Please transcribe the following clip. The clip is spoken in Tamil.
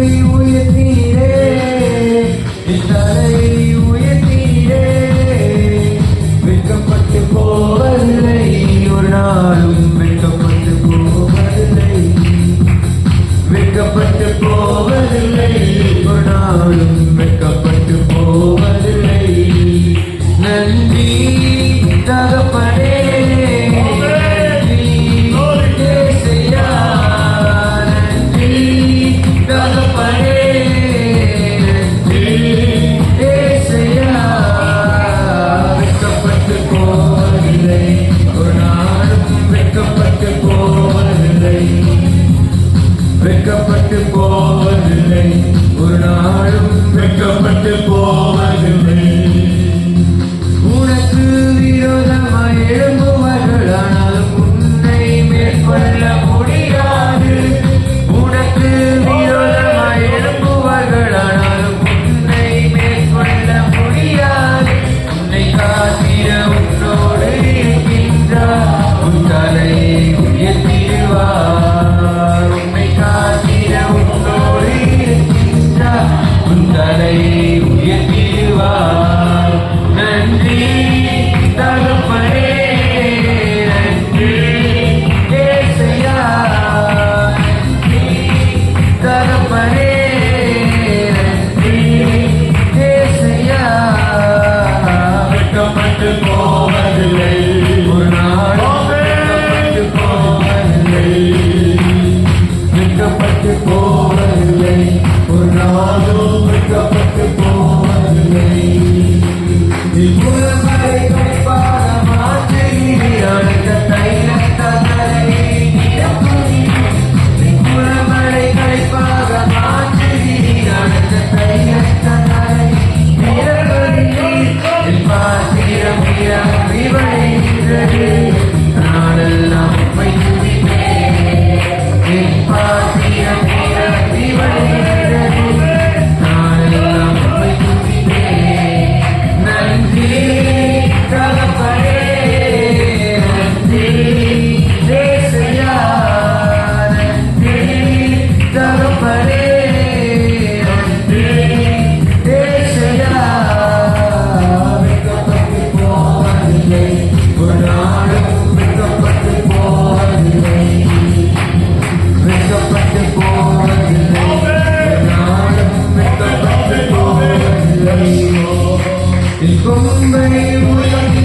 தலை உயர்த்தீரே. தலை உயர்த்தீரே. வெட்கப்பட்டு போவதில்லை. ஒரு நாளும் வெட்கப்பட்டு போவதில்லை. வெட்கப்பட்டு போவதில்லை. ஒரு நாளும் வெட்கப்பட்டு போவதில்லை. நன்றி. you Y con un